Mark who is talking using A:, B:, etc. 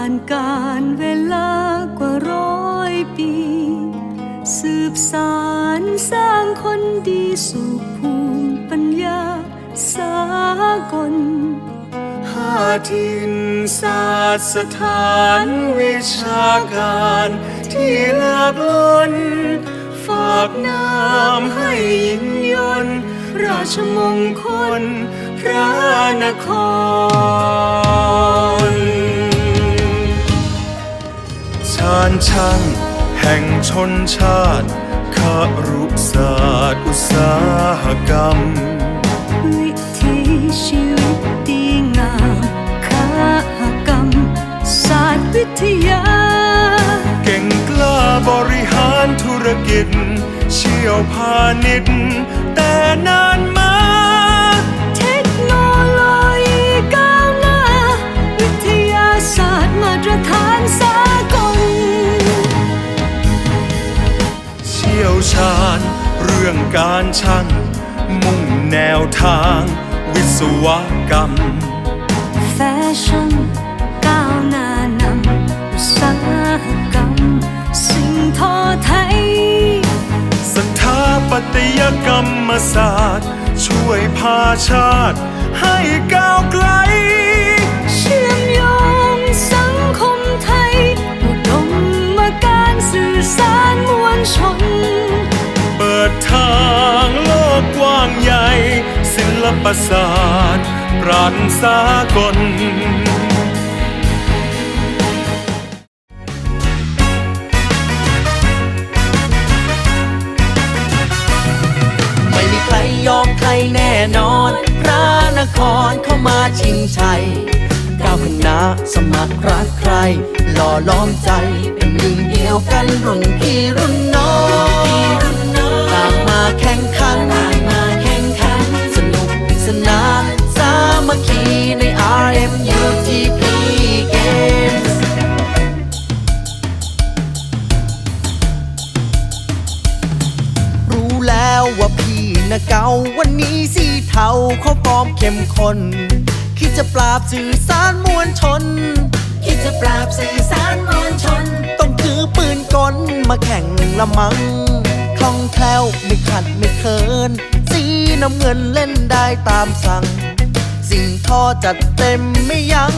A: านการเวลากว่าร้อยปี สืบสารสร้างคนดีสู่ภูมิปัญญาสากล
B: หาทินศาสตร์สถานวิชาการที่ลากล้น ฝากน้ำให้ยินยน ราชมงคลพระนคราญช่าง แห่งชนชาติคารุศาสตร์อุตสาหกรรม
A: วิถีชีวิตดีงามค้ากรรม ศาสตร์วิทยา
B: เก่งกล้าบริหารธุรกิจ เชี่ยวพาณิชย์แต่นานมา ชี่ยวชาญ เรื่องการช่าง มุ่งแนวทาง วิศวกรรม
A: แฟชั่นก้าวหน้านำอุตสาหกรรม สิ่งทอไทย
B: สถาปัตยกรรมศาสตร์ ช่วยพาชาติ ให้ก้าวไกล ปศาสตร์ปราณสากล
C: ไม่มีใครยอมใครแน่นอน พระนครเข้ามาชิงชัยก้าวขึ้นนาสมัครรักใคร หล่อล้อมใจเป็นหนึ่ง ว่าพี่นะเก่าวันนี้สีเทาเขาปลอมเข้มข้นคิดจะปราบสื่อสารมวลชน คิดจะปราบสื่อสารมวลชน ต้องถือปืนกลมาแข่งละมังคล่องแคล่วไม่ขัดไม่เคิน สีน้ำเงินเล่นได้ตามสั่ง สิ่งท่อจัดเต็มไม่ยัง้ง